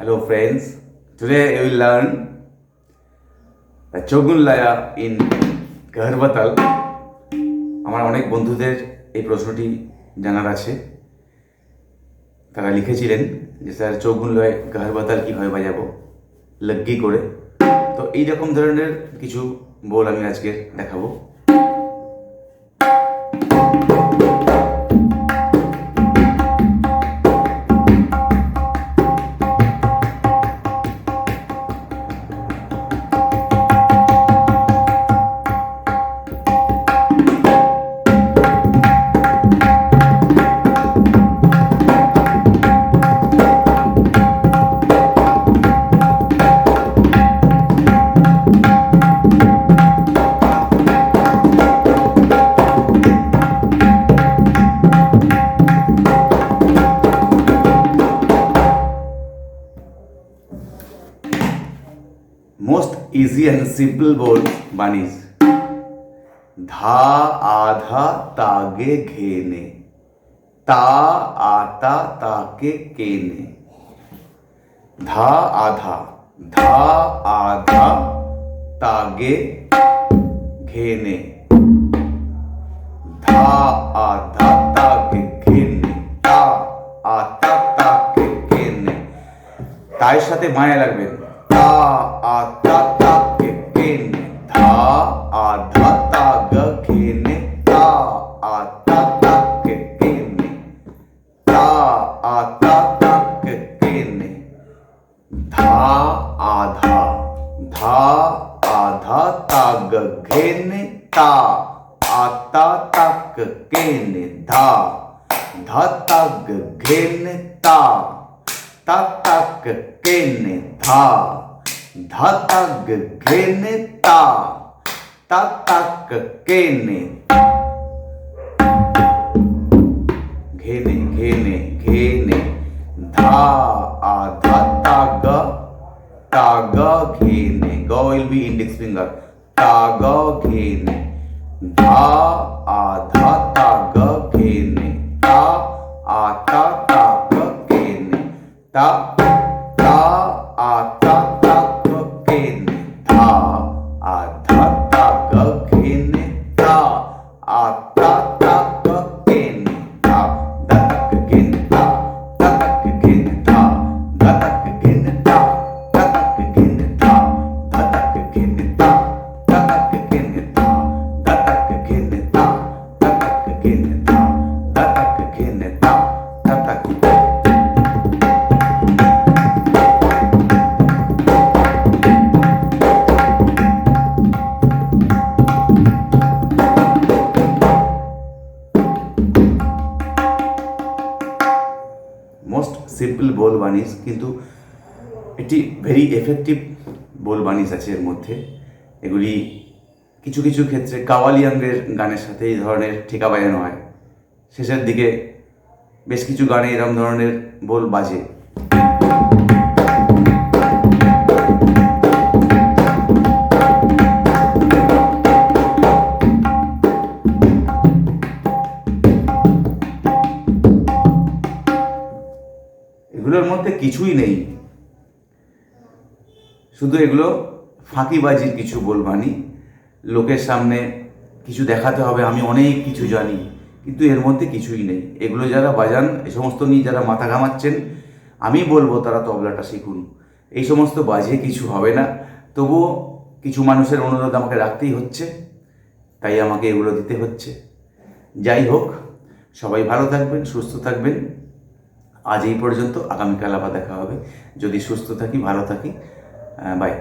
Hello friends, today we will learn the Chogun Laya in Garhbatal. আমার অনেক বন্ধুদের এই প্রশ্নটি জানার আছে। তারা লিখেছিলেন যে স্যার চৌগুন লয় গাহরবাতাল কীভাবে বাজাবো? লগ্গি করে। তো এই রকম ধরনের কিছু বোল আমি আজকে দেখাবো। ইজি অ্যান্ড সিম্পল বোল বানিস ধা আধা তাগে ঘেনে তা আতা তাকে কেনে ধা আধা ধা আধা তাগে ঘেনে ধা আধা তাকে ঘেনে তা আতা তাকে কেনে তার সাথে মায়া লাগবেন তা আতা धा आधा धा आधा ताग घेन ता आता तक केन धा धा तग घेन ता ता तक केन धा धा तग घेन ता ता तक केन घेने घेने ग विल बी इंडेक्स फिंगर। ता ग घेने, धा आ धा ता ग घेने, ता आ ता ता ग घेने, ता ता आ ता ता ग घेने, धा आ সিম্পল বোল বানিস কিন্তু একটি ভেরি এফেক্টিভ বোল বানিস আছে এর মধ্যে। এগুলি কিছু কিছু ক্ষেত্রে কাওয়ালিয়াঙ্গের গানের সাথে এই ধরনের ঠিকা বাজানো হয়। শেষের দিকে বেশ কিছু গানে এরম ধরনের বোল বাজে। মধ্যে কিছুই নেই। শুধু এগুলো ফাঁকিবাজির কিছু বলবানি লোকের সামনে কিছু দেখাতে হবে, আমি অনেক কিছু জানি, কিন্তু এর মধ্যে কিছুই নেই। এগুলো যারা বাজান, এ সমস্ত নিয়ে যারা মাথা ঘামাচ্ছেন, আমি বলব তারা তবলাটা শিখুন। এই সমস্ত বাজে কিছু হবে না। তবুও কিছু মানুষের অনুরোধ আমাকে রাখতেই হচ্ছে, তাই আমাকে এগুলো দিতে হচ্ছে। যাই হোক, সবাই ভালো থাকবেন, সুস্থ থাকবেন। আজ এই পর্যন্ত। আগামীকাল আবার দেখা হবে। যদি সুস্থ থাকি ভালো থাকি বাই